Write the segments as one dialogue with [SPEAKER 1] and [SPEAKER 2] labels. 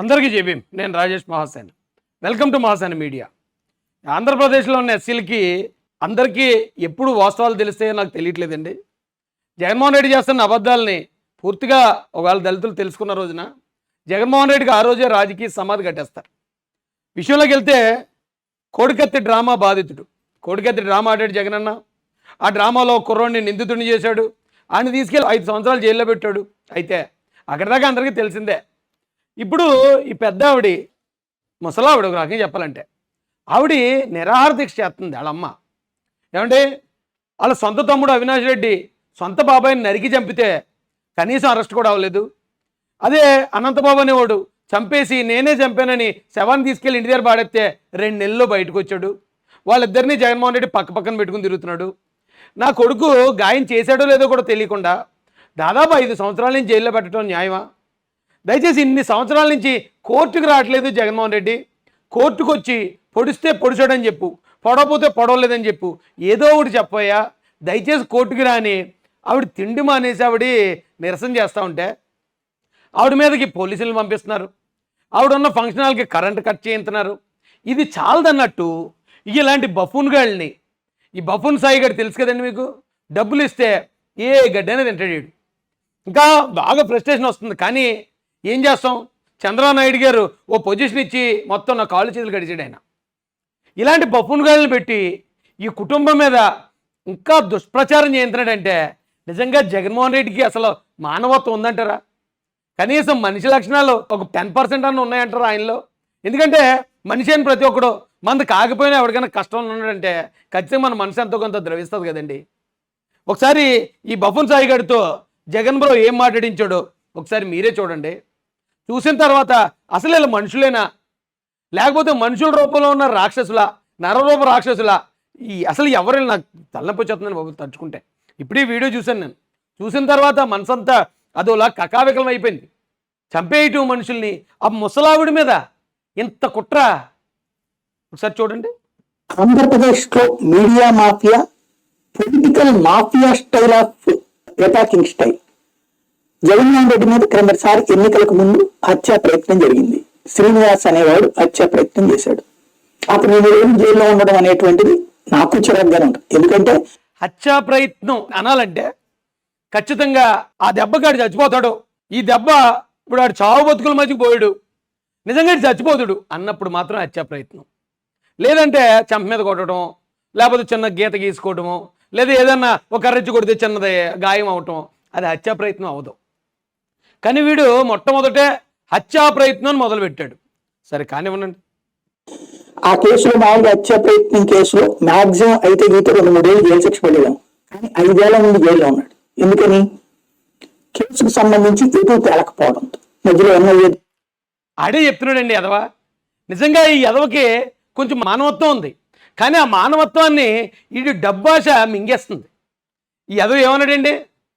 [SPEAKER 1] అందరికీ చెప్పి నేను Rajesh Mahasen. Welcome to Mahasen media. ఆంధ్రప్రదేశ్లో ఉన్న ఎస్సీలకి అందరికీ ఎప్పుడు వాస్తవాలు తెలిస్తాయో నాకు తెలియట్లేదండి. జగన్మోహన్ రెడ్డి చేస్తున్న అబద్ధాలని పూర్తిగా ఒకవేళ దళితులు తెలుసుకున్న రోజున జగన్మోహన్ రెడ్డికి ఆ రోజే రాజకీయ సమాధి కట్టేస్తారు. విషయంలోకి వెళ్తే కోడికత్తి డ్రామా బాధితుడు. కోడికత్తి డ్రామా ఆడాడు జగనన్న ఆ డ్రామాలో కుర్రోడిని నిందితుడిని చేశాడు. ఆయన తీసుకెళ్ళి ఐదు సంవత్సరాలు జైల్లో పెట్టాడు. అయితే అక్కడిదాకా అందరికీ తెలిసిందే ఇప్పుడు ఈ పెద్ద ఆవిడ ముసలావిడ ఒక రకంగా చెప్పాలంటే ఆవిడ నిరాహార దీక్ష చేస్తుంది వాళ్ళమ్మ ఏమంటే వాళ్ళ సొంత తమ్ముడు అవినాష్ రెడ్డి సొంత బాబాయిని నరికి చంపితే కనీసం అరెస్ట్ కూడా అవ్వలేదు. అదే అనంతబాబు అనేవాడు చంపేసి నేనే చంపానని శవాన్ని తీసుకెళ్ళి ఇంటి దగ్గర పాడెత్తే రెండు నెలల్లో బయటకు వచ్చాడు. వాళ్ళిద్దరిని జగన్మోహన్ రెడ్డి పక్క పక్కన పెట్టుకుని తిరుగుతున్నాడు. నా కొడుకు గాయం చేశాడో లేదో కూడా తెలియకుండా దాదాపు ఐదు సంవత్సరాల నుంచి జైల్లో పెట్టడం న్యాయమా? దయచేసి ఇన్ని సంవత్సరాల నుంచి కోర్టుకు రావట్లేదు జగన్మోహన్ రెడ్డి. కోర్టుకు వచ్చి పొడిస్తే పొడిచాడని చెప్పు పొడవపోతే పొడవలేదని చెప్పు ఏదో ఒకటి చెప్పయ్యా దయచేసి కోర్టుకి రాని ఆవిడ తిండి మానేసి ఆవిడ నిరసన చేస్తూ ఉంటే ఆవిడ మీదకి పోలీసులు పంపిస్తున్నారు. ఆవిడ ఉన్న ఫంక్షన్ హాల్కి కరెంట్ కట్ చేయించున్నారు ఇది చాలదన్నట్టు ఇలాంటి బఫూన్ గాళ్ళని ఈ బఫూన్ సాయి గారు తెలుసు కదండి మీకు? డబ్బులు ఇస్తే ఏ గడ్డైనా తింటాడు ఇంకా బాగా ఫ్రస్ట్రేషన్ వస్తుంది. కానీ ఏం చేస్తాం? చంద్రబాబు నాయుడు గారు ఓ పొజిషన్ ఇచ్చి మొత్తం నా కాళ్ళు చేతులు గడిచాడు ఆయన. ఇలాంటి బఫూన్ పెట్టి ఈ కుటుంబం మీద ఇంకా దుష్ప్రచారం చేయించినాడంటే నిజంగా జగన్మోహన్ రెడ్డికి అసలు మానవత్వం ఉందంటారా? కనీసం మనిషి లక్షణాలు ఒక టెన్ పర్సెంట్ అన్న ఉన్నాయంటారా ఆయనలో? ఎందుకంటే మనిషి అని ప్రతి ఒక్కడు మనది కాకపోయినా ఎవరికైనా కష్టం ఉన్నాడంటే ఖచ్చితంగా మన మనసు ఎంతో కొంత ద్రవిస్తుంది కదండి. ఒకసారి ఈ బఫున్ సాయి గారితో జగన్ బ్రో ఏం మాట్లాడించాడో ఒకసారి మీరే చూడండి. చూసిన తర్వాత అసలు ఇలా మనుషులేనా? లేకపోతే మనుషుల రూపంలో ఉన్న రాక్షసుల? నరరూప రాక్షసుల? ఈ అసలు ఎవరు నాకు తలనొప్పి వచ్చేస్తుందని బాబు తలుచుకుంటే. ఇప్పుడే వీడియో చూశాను నేను. చూసిన తర్వాత మనసంతా అదోలా కకావికలం అయిపోయింది. చంపేయటం మనుషుల్ని. ఆ ముసలావిడి మీద ఇంత కుట్ర? ఒకసారి చూడండి.
[SPEAKER 2] ఆంధ్రప్రదేశ్లో media mafia political mafia style of attacking style. Jaganmohan Reddy మీద క్రిందటిసారి ఎన్నికలకు ముందు హత్యా ప్రయత్నం జరిగింది. శ్రీనివాస్ అనేవాడు హత్యా ప్రయత్నం చేశాడు. అతను ఎనిమిది జైల్లో ఉండడం అనేటువంటిది నాకు చిరాగ్గానే ఉంటుంది. ఎందుకంటే
[SPEAKER 1] హత్యా ప్రయత్నం అనాలంటే ఖచ్చితంగా ఆ దెబ్బకాడు చచ్చిపోతాడు. ఈ దెబ్బ ఇప్పుడు ఆడు చావు బతుకుల మధ్యకి పోయాడు. నిజంగా చచ్చిపోతుడు చచ్చిపోతాడు అన్నప్పుడు మాత్రం హత్యా ప్రయత్నం. లేదంటే చెంప మీద కొట్టడం లేకపోతే చిన్న గీత గీసుకోవటము లేదా ఏదన్నా ఒక కర్రెచ్చి కొడితే చిన్నది గాయం అవటం అది హత్యా ప్రయత్నం అవ్వదు కానీ వీడు మొట్టమొదటే హత్యా ప్రయత్నం మొదలుపెట్టాడు. సరే కానివ్వండి.
[SPEAKER 2] ఆ కేసులో మామూలుగా హత్యా ప్రయత్నం కేసులో మాక్సిమం అయితే గీత రెండు మూడేళ్ళు జైలు శిక్ష పడేదాం కానీ ఐదేళ్ళ ముందు జైల్లో ఉన్నాడు. ఎందుకని? కేసుకు సంబంధించి ఎటు తేలకపోవడం. మధ్యలో ఎన్నో
[SPEAKER 1] ఆడే చెప్తున్నాడండి ఎదవ నిజంగా ఈ ఎదవకి కొంచెం మానవత్వం ఉంది. కానీ ఆ మానవత్వాన్ని ఇది డబ్బాష మింగేస్తుంది. ఈ ఎదవ ఏమన్నాడండి?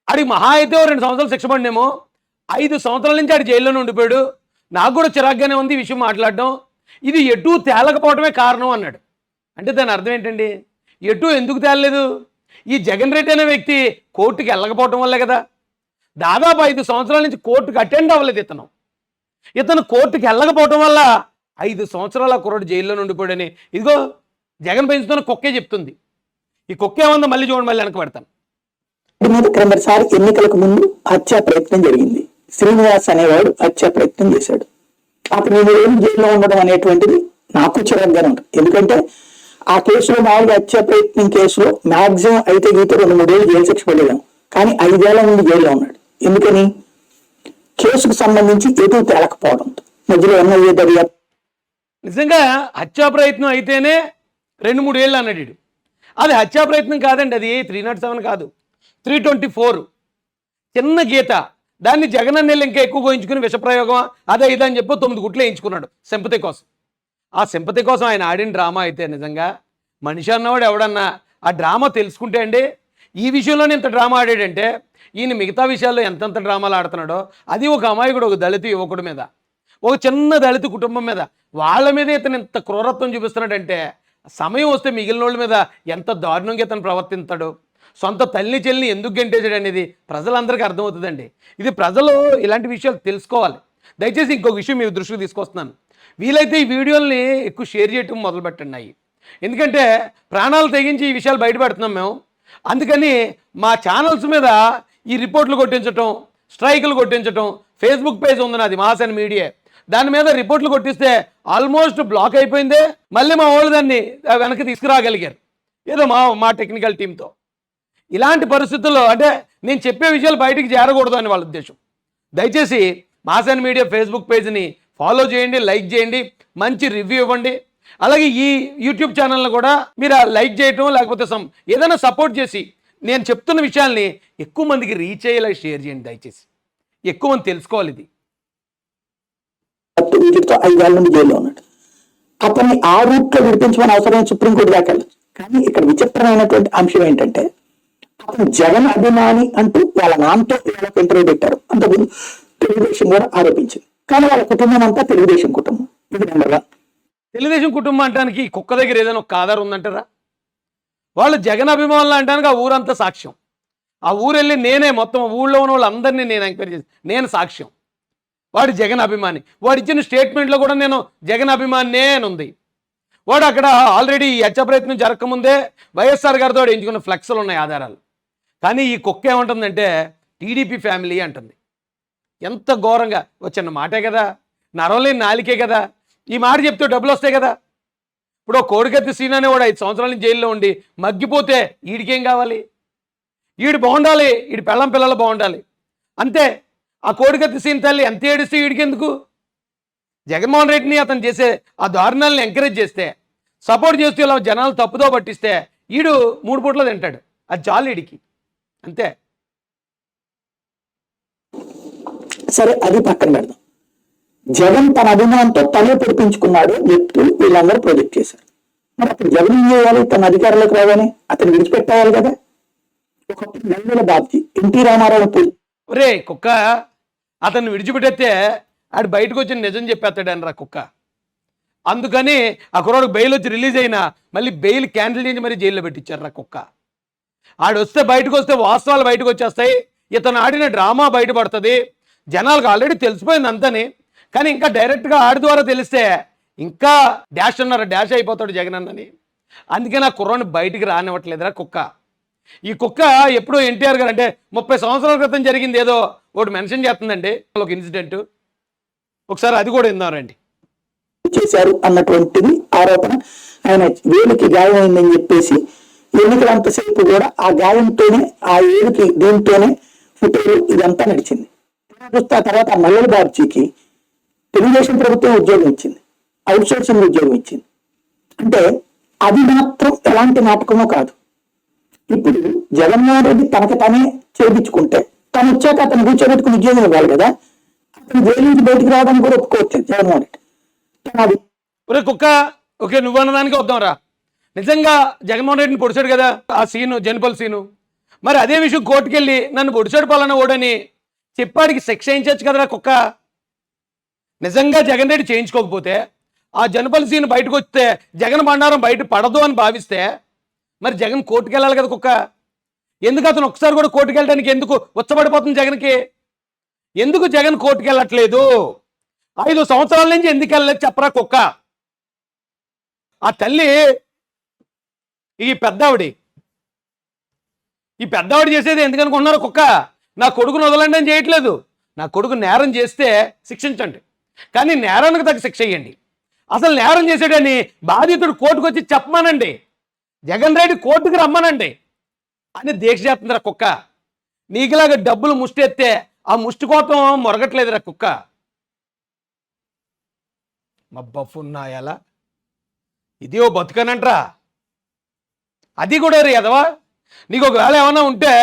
[SPEAKER 1] ఆడికి మహా అయితే రెండు సంవత్సరాలు శిక్ష పడినేమో. ఐదు సంవత్సరాల నుంచి ఆడి జైల్లోనే ఉండిపోయాడు. నాకు కూడా చిరాగ్గానే ఉంది ఈ విషయం మాట్లాడడం. ఇది ఎటు తేలకపోవడమే కారణం అన్నాడు. అంటే దాని అర్థం ఏంటండి? ఎటు ఎందుకు తేలలేదు? ఈ జగన్ రెడ్డి అనే వ్యక్తి కోర్టుకి వెళ్ళకపోవటం వల్లే కదా. దాదాపు ఐదు సంవత్సరాల నుంచి కోర్టుకు అటెండ్ అవ్వలేదు ఇతను. ఇతను కోర్టుకి వెళ్ళకపోవటం వల్ల ఐదు సంవత్సరాల కుర్రాడు జైల్లో ఉండిపోయాడని. ఇదిగో జగన్ పెంచుతున్న కుక్కే చెప్తుంది. ఈ కుక్క ఏముందో మళ్ళీ చూడండి మళ్ళీ వెనక పెడతాను.
[SPEAKER 2] ఎన్నికలకు ముందు హత్యా ప్రయత్నం జరిగింది. శ్రీనివాస్ అనేవాడు హత్య ప్రయత్నం చేశాడు. అతను ఏడు జైల్లో ఉండడం అనేటువంటిది నాకు చిరాగ్గానే ఉంటుంది. ఎందుకంటే ఆ కేసులో మామూలుగా హత్య ప్రయత్నం కేసులో మాక్సిమం అయితే గీత రెండు మూడేళ్ళు జైలు శిక్ష పడేదాం. కానీ ఐదేళ్ళ ముందు జైల్లో ఉన్నాడు. ఎందుకని? కేసుకు సంబంధించి ఎటు తేలకపోవడం. మధ్యలో ఎన్ఐఏ దర్యాప్తు
[SPEAKER 1] నిజంగా హత్యా ప్రయత్నం అయితేనే రెండు మూడు ఏళ్ళు అన్నాడు అది హత్యా ప్రయత్నం కాదండి అది త్రీ నాట్ సెవెన్ కాదు త్రీ ట్వంటీ ఫోర్. చిన్న గీత. దాన్ని జగన్ అన్నెళ్ళు ఇంకా ఎక్కువ గోయించుకుని విషప్రయోగం అదే ఇదని అని చెప్పి తొమ్మిది గుట్లు వేయించుకున్నాడు సింపతి కోసం. ఆ సింపతి కోసం ఆయన ఆడిన డ్రామా అయితే నిజంగా మనిషి అన్నవాడు ఎవడన్నా ఆ డ్రామా తెలుసుకుంటే అండి ఈ విషయంలోనే ఇంత డ్రామా ఆడాడంటే ఈయన మిగతా విషయాల్లో ఎంతెంత డ్రామాలు ఆడుతున్నాడో అది ఒక అమాయకుడు ఒక దళిత యువకుడి మీద ఒక చిన్న దళిత కుటుంబం మీద వాళ్ళ మీద ఇతను ఇంత క్రూరత్వం చూపిస్తున్నాడంటే సమయం వస్తే మిగిలిన వాళ్ళ మీద ఎంత దారుణంగా ఇతను ప్రవర్తిస్తాడు. సొంత తల్లి చెల్లిని ఎందుకు గెంటేశాడు అనేది ప్రజలందరికీ అర్థమవుతుందండి. ఇది ప్రజలు ఇలాంటి విషయాలు తెలుసుకోవాలి. దయచేసి ఇంకొక విషయం మీ దృష్టికి తీసుకొస్తున్నాను. వీలైతే ఈ వీడియోల్ని ఎక్కువ షేర్ చేయటం మొదలు పెట్టండి ఎందుకంటే ప్రాణాలు తెగించి ఈ విషయాలు బయటపెడుతున్నాం మేము. అందుకని మా ఛానల్స్ మీద ఈ రిపోర్ట్లు కొట్టించటం స్ట్రైకులు కొట్టించటం ఫేస్బుక్ పేజ్ ఉంది నాది మహాసన్ మీడియా. దాని మీద రిపోర్ట్లు కొట్టిస్తే ఆల్మోస్ట్ బ్లాక్ అయిపోయిందే. మళ్ళీ మా వాళ్ళు దాన్ని వెనక్కి తీసుకురాగలిగారు. ఏదో మా మా టెక్నికల్ టీంతో ఇలాంటి పరిస్థితుల్లో అంటే నేను చెప్పే విషయాలు బయటికి చేరకూడదు అని వాళ్ళ ఉద్దేశం. దయచేసి మాసన్ మీడియా ఫేస్బుక్ పేజ్ని ఫాలో చేయండి లైక్ చేయండి మంచి రివ్యూ ఇవ్వండి. అలాగే ఈ యూట్యూబ్ ఛానల్ని కూడా మీరు ఆ లైక్ చేయటం లేకపోతే సమ్ ఏదైనా సపోర్ట్ చేసి నేను చెప్తున్న విషయాల్ని ఎక్కువ మందికి రీచ్ అయ్యేలా షేర్ చేయండి దయచేసి. ఎక్కువ మంది తెలుసుకోవాలి ఇది.
[SPEAKER 2] ఐదేళ్ళ నుండి జైల్లో ఉన్నాడు. అతన్ని ఆ రూట్లో విడిపించమని అవసరమైన సుప్రీంకోర్టు దాకా కానీ ఇక్కడ విచిత్రమైనటువంటి అంశం ఏంటంటే అతను జగన్ అభిమాని అంటూ వాళ్ళ నాన్నతో వాళ్ళకి ఇంటర్వ్యూ పెట్టారు. అంతకుముందు తెలుగుదేశం కూడా ఆరోపించింది. కానీ వాళ్ళ కుటుంబం అంతా తెలుగుదేశం కుటుంబం. ఇది నెంబర్ వన్
[SPEAKER 1] తెలుగుదేశం కుటుంబం అంటానికి కుక్క దగ్గర ఏదైనా ఒక ఆధారం ఉందంటారా? వాళ్ళు జగన్ అభిమానులు అంటానికి ఆ ఊరంతా సాక్ష్యం. ఆ ఊరు వెళ్ళి నేనే మొత్తం ఊళ్ళో ఉన్న వాళ్ళందరినీ నేను ఎంక్వైరీ చేసి నేను సాక్ష్యం. వాడు జగన్ అభిమాని. వాడు ఇచ్చిన స్టేట్మెంట్లో కూడా నేను జగన్ అభిమానినే అని ఉంది వాడు అక్కడ ఆల్రెడీ ఈ హత్య ప్రయత్నం జరగకముందే వైఎస్ఆర్ గారితో ఎంచుకున్న ఫ్లెక్స్లు ఉన్నాయి ఆధారాలు. కానీ ఈ కుక్క ఏమంటుందంటే టీడీపీ ఫ్యామిలీ అంటుంది. ఎంత ఘోరంగా వచ్చిన మాటే కదా నరవలేని నాలికే కదా ఈ మాట చెప్తే డబ్బులు వస్తాయి కదా. ఇప్పుడు కోడిగత్తి కోడికత్తి సీన్ అనేవాడు ఐదు సంవత్సరాల నుంచి జైల్లో ఉండి మగ్గిపోతే ఈడికేం కావాలి? ఈడు బాగుండాలి ఈడు పెళ్ళం పిల్లలు బాగుండాలి. అంతే ఆ కోడికత్తి సీన్ తల్లి ఎంత ఏడిస్తే ఈడికెందుకు? జగన్మోహన్ రెడ్డిని అతను చేసే ఆ దారుణాలను ఎంకరేజ్ చేస్తే సపోర్ట్ చేస్తూ ఇలా జనాలు తప్పుదో పట్టిస్తే ఈడు మూడు పూట్ల తింటాడు. అది చాలు ఈడికి. అంతే.
[SPEAKER 2] సరే అది పక్కన పెడదాం. జగన్ తన అభిమానంతో తనే పొడిపించుకున్నాడు వ్యక్తులు వీళ్ళందరూ ప్రొజెక్ట్ చేశారు. మరి అప్పుడు జగన్ ఏం చేయాలి? తన అధికారంలోకి రాగానే అతను విడిచిపెట్టాలి కదా. ఒకప్పుడు నల్లుల బాబ్జీ ఎన్టీ రామారావు పోయి
[SPEAKER 1] ఒరే కుక్క అతన్ని విడిచిపెట్టేస్తే ఆడు బయటకు వచ్చి నిజం చెప్పేస్తాడు రా కుక్క. అందుకని ఆ కుర్రాడు బెయిల్ వచ్చి రిలీజ్ అయినా మళ్ళీ బెయిల్ క్యాన్సిల్ చేసి మరీ జైల్లో పెట్టించారు రా కుక్క. ఆడొస్తే బయటకు వస్తే వాస్తవాలు బయటకు వచ్చేస్తాయి ఇతను ఆడిన డ్రామా బయటపడుతుంది. జనాలకు ఆల్రెడీ తెలిసిపోయింది అంతని. కానీ ఇంకా డైరెక్ట్గా ఆడి ద్వారా తెలిస్తే ఇంకా డాష్ అన్నారు? డాష్ అయిపోతాడు జగన్ అన్నని. అందుకే నా కుర్రాన్ని బయటికి రానివ్వట్లేదురా కుక్క. ఈ కుక్క ఎప్పుడో ఎన్టీఆర్ గారు అంటే ముప్పై సంవత్సరాల క్రితం జరిగింది ఏదో ఒకటి మెన్షన్ చేస్తుందండి. ఒక ఇన్సిడెంట్. ఒకసారి అది కూడా విన్నారండి
[SPEAKER 2] చేశారు అన్నటువంటిది ఆరోపణ. ఆయన వేలికి గాయమైందని చెప్పేసి ఎన్నికలంతసేపు కూడా ఆ గాయంతోనే ఆ ఏడుకి దీంతోనే ఫుటేరు ఇదంతా నడిచింది. చూస్తే ఆ తర్వాత మల్లెల బాబ్జీకి తెలుగుదేశం ప్రభుత్వం ఉద్యోగం ఇచ్చింది. అవుట్ సోర్సింగ్ ఉద్యోగం ఇచ్చింది. అంటే అది మాత్రం ఎలాంటి నాటకమో కాదు. ఇప్పుడు జగన్మోహన్ రెడ్డి తనకు తనే చేయించుకుంటే తను వచ్చాక అతను కూర్చోబెట్టుకుని ఉద్యోగం ఇవ్వాలి కదా. అతను జైలు నుంచి బయటకు రావడానికి కూడా ఒప్పుకోవచ్చు జగన్మోహన్ రెడ్డి.
[SPEAKER 1] కుక్క ఓకే నువ్వు అన్నదానికి వద్దాంరా. నిజంగా జగన్మోహన్ రెడ్డిని పొడిచాడు కదా ఆ సీను జనపల్ సీను. మరి అదే విషయం కోర్టుకెళ్ళి నన్ను పొడిచాడు పాలన ఓడని చెప్పాడికి శిక్ష వేయించచ్చు కదరా కుక్క? నిజంగా జగన్ రెడ్డి చేయించుకోకపోతే ఆ జనపల్ సీన్ బయటకు వస్తే జగన్ బండారం బయట పడదు అని భావిస్తే మరి జగన్ కోర్టుకు వెళ్ళాలి కదా కుక్క? ఎందుకు అతను ఒకసారి కూడా కోర్టుకు వెళ్ళడానికి ఎందుకు ఉచ్చబడిపోతుంది జగన్కి? ఎందుకు జగన్ కోర్టుకు వెళ్ళట్లేదు ఐదు సంవత్సరాల నుంచి ఎందుకు వెళ్ళలేదు చెప్పరా కుక్క? ఆ తల్లి ఈ పెద్దావిడి. ఈ పెద్దావిడ చేసేది ఎందుకనుకుంటున్నారు? కుక్క నా కొడుకును వదలండి అని చేయట్లేదు. నా కొడుకు నేరం చేస్తే శిక్షించండి. కానీ నేరానికి తగ్గ శిక్ష ఇవ్వండి అసలు నేరం చేసాడని బాధితుడు కోర్టుకు వచ్చి చెప్పమానండి. జగన్ రెడ్డి కోర్టుకు రమ్మనండి. అని దీక్ష చేస్తుందిరా కుక్క. నీకులాగా డబ్బులు ముష్టి ఎత్తే ఆ ముష్టి కోతం మొరగట్లేదురా కుక్క. మబ్బఫున్నాయాలా ఇది ఓ బతుకనంట్రా. అది కూడా రే ఎదవా నీకు ఒకవేళ ఏమైనా ఉంటే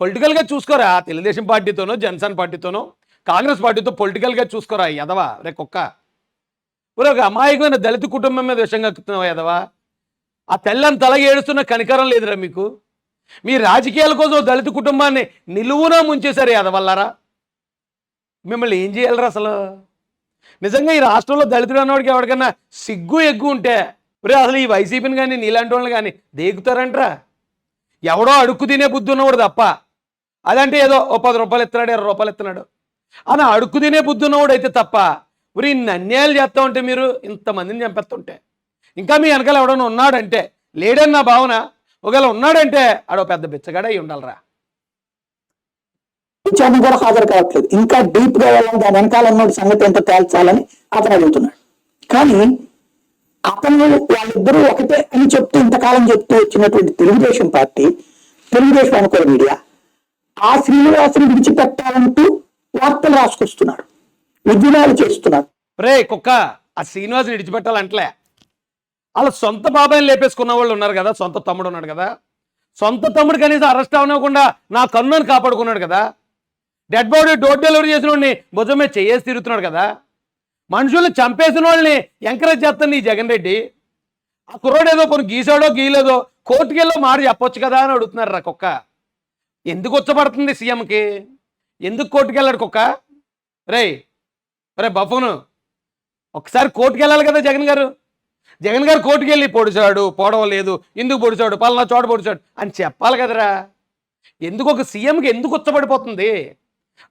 [SPEAKER 1] పొలిటికల్గా చూసుకోరా. తెలుగుదేశం పార్టీతోనో జనసేన పార్టీతోనో కాంగ్రెస్ పార్టీతో పొలిటికల్గా చూసుకోరా ఎదవా రే కుక్క. ఊరే ఒక అమాయకమైన దళిత కుటుంబం మీద విషయం ఎక్కుతున్నావా ఎదవా ఆ తెల్లని తల ఏడుస్తున్న కనికరం లేదురా మీకు? మీ రాజకీయాల కోసం దళిత కుటుంబాన్ని నిలువునా ముంచేశారు ఎదవల్లారా మిమ్మల్ని ఏం చేయాలరా అసలు? నిజంగా ఈ రాష్ట్రంలో దళితుడు అన్నవాడికి ఎవరికన్నా సిగ్గు ఎగ్గు ఉంటే ఒరే అసలు ఈ వైసీపీని కానీ నీలాంటి వాళ్ళని కానీ దేగుతారంట్రా? ఎవడో అడుక్కు తినే బుద్ధి ఉన్నవాడు తప్ప. అదంటే ఏదో ఓ పది రూపాయలు ఇస్తున్నాడు ఇరవై రూపాయలు ఇస్తున్నాడు అని అడుక్కు తినే బుద్ధి ఉన్నవాడు అయితే తప్ప మరి ఇన్ని అన్యాయాలు చేస్తూ ఉంటే మీరు ఇంతమందిని చంపేస్తుంటే. ఇంకా మీ వెనకాల ఎవడన్నా ఉన్నాడంటే లేడని నా భావన ఒకవేళ ఉన్నాడంటే ఆడో పెద్ద బిచ్చగాడ అయి ఉండాలరా
[SPEAKER 2] విచారణ కూడా హాజరు కావట్లేదు. ఇంకా డీప్గా వెళ్ళాలి దాని వెనకాల ఉన్న సంగతి ఏంటో తేల్చాలని అతను అడుగుతున్నాడు. కానీ అతను వాళ్ళిద్దరూ ఒకటే అని చెప్తూ ఇంతకాలం చెప్తూ వచ్చినటువంటి తెలుగుదేశం పార్టీ తెలుగుదేశం అనుకూల మీడియా ఆ శ్రీనివాసుని విడిచిపెట్టాలంటూ వార్తలు రాసుకొస్తున్నాడు. ఉద్యమాలు చేస్తున్నారు
[SPEAKER 1] రే కుక్క ఆ శ్రీనివాసుని విడిచిపెట్టాలంటలే. వాళ్ళ సొంత బాబాయిని లేపేసుకున్న వాళ్ళు ఉన్నారు కదా సొంత తమ్ముడు ఉన్నాడు కదా. సొంత తమ్ముడు కనీసం అరెస్ట్ అవనివ్వకుండా నా కన్నుని కాపాడుకున్నాడు కదా. డెడ్ బాడీ డోర్ డెలివరీ చేసిన వాడిని భుజమే చేసి చేయేసి తిరుగుతున్నాడు కదా. మనుషుల్ని చంపేసిన వాళ్ళని ఎంకరేజ్ చేస్తాను ఈ జగన్ రెడ్డి. ఆ కుర్రోడు ఏదో కొన్ని గీసాడో గీయలేదో కోర్టుకెళ్ళో మాట చెప్పొచ్చు కదా అని అడుగుతున్నారు రా కుక్క. ఎందుకు వచ్చబడుతుంది సీఎంకి? ఎందుకు కోర్టుకెళ్ళాడు కుక్క? రేయ్ రే బఫును ఒకసారి కోర్టుకెళ్ళాలి కదా జగన్ గారు. జగన్ గారు కోర్టుకెళ్ళి పొడిచాడు పోవడం లేదు ఎందుకు పొడిచాడు పలానా చోట పొడిచాడు అని చెప్పాలి కదరా. ఎందుకు ఒక సీఎంకి ఎందుకు ఉచ్చబడిపోతుంది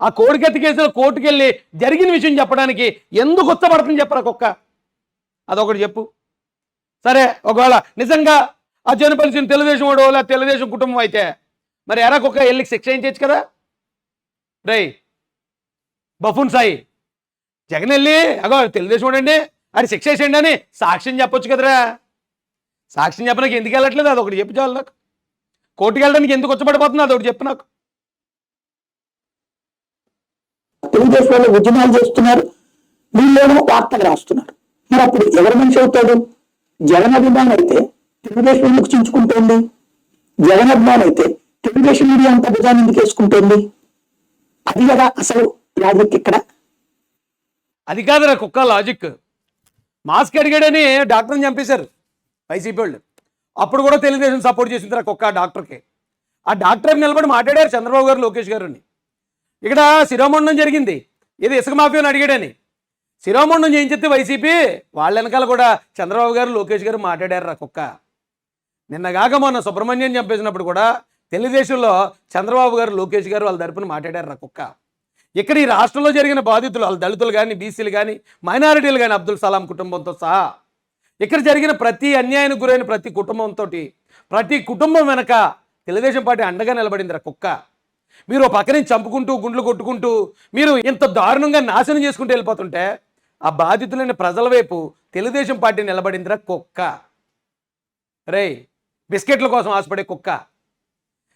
[SPEAKER 1] ఆ కోడికెత్తి కేసులో కోర్టుకు వెళ్ళి జరిగిన విషయం చెప్పడానికి ఎందుకు ఉత్తపడుతుంది చెప్పరా కుక్క అదొకటి చెప్పు. సరే ఒకవేళ నిజంగా ఆ చనిపోలిసిన తెలుగుదేశం వాడు లేదా తెలుగుదేశం కుటుంబం అయితే మరి ఎరా కుక్క వెళ్ళి శిక్ష ఏం కదా? రై బఫున్ సాయి జగన్ వెళ్ళి అగో తెలుగుదేశం వాడండి అది శిక్ష వేసేయండి అని సాక్ష్యం చెప్పొచ్చు కదరా? సాక్ష్యం చెప్పడానికి ఎందుకు వెళ్ళట్లేదు? అది ఒకటి చెప్పు చాలు నాకు. కోర్టుకు వెళ్ళడానికి ఎందుకు వచ్చబడిపోతుంది అది ఒకటి చెప్పు నాకు.
[SPEAKER 2] తెలుగుదేశం వాళ్ళు ఉద్యమాలు చేస్తున్నారు. వీళ్ళేమో వార్తలు రాస్తున్నారు. మరి అప్పుడు ఎవరి మనిషి అవుతాడు? జగన్ అభిమానం అయితే తెలుగుదేశం ఎందుకు చించుకుంటోంది? జగన్ అభిమానం అయితే తెలుగుదేశం మీడియా అంత భుజాన్ని ఎందుకు వేసుకుంటోంది? అది కదా అసలు లాజిక్ ఇక్కడ.
[SPEAKER 1] అది కాదురా కుక్క లాజిక్. మాస్క్ అడిగాడని డాక్టర్ని చంపేశారు వైసీపీ వాళ్ళు. అప్పుడు కూడా తెలుగుదేశం సపోర్ట్ చేసిందిరా కుక్క డాక్టర్కి. ఆ డాక్టర్ నిలబడి మాట్లాడారు చంద్రబాబు గారు లోకేష్ గారుని ఇక్కడ శిరోమండం జరిగింది. ఇది ఇసుక మాఫియాని అడిగాడని. శిరోమండం చేయించితే వైసీపీ వాళ్ళ వెనకాల కూడా చంద్రబాబు గారు లోకేష్ గారు మాట్లాడారు రా కుక్క నిన్నగాక మొన్న సుబ్రహ్మణ్యం చంపేసినప్పుడు కూడా తెలుగుదేశంలో చంద్రబాబు గారు లోకేష్ గారు వాళ్ళ తరపున మాట్లాడారు రా కుక్క. ఇక్కడ ఈ రాష్ట్రంలో జరిగిన బాధితులు వాళ్ళ దళితులు కానీ బీసీలు కానీ మైనారిటీలు కానీ అబ్దుల్ సలాం కుటుంబంతో సహా ఇక్కడ జరిగిన ప్రతి అన్యాయానికి గురైన ప్రతి కుటుంబంతో ప్రతి కుటుంబం వెనక తెలుగుదేశం పార్టీ అండగా నిలబడింది రా కుక్క. మీరు ఒక పక్కనే చంపుకుంటూ గుండ్లు కొట్టుకుంటూ మీరు ఇంత దారుణంగా నాశనం చేసుకుంటూ వెళ్ళిపోతుంటే ఆ బాధితులైన ప్రజల వైపు తెలుగుదేశం పార్టీ నిలబడిందిరా కుక్క. రేయ్ బిస్కెట్ల కోసం ఆశపడే కుక్క.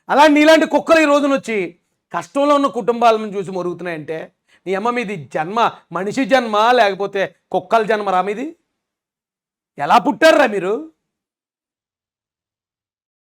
[SPEAKER 1] అలా నీలాంటి కుక్కలు ఈ రోజున వచ్చి కష్టంలో ఉన్న కుటుంబాలను చూసి మొరుగుతున్నాయంటే నీ అమ్మ మీది జన్మ మనిషి జన్మ లేకపోతే కుక్కల జన్మరా మీది? ఎలా పుట్టారురా మీరు?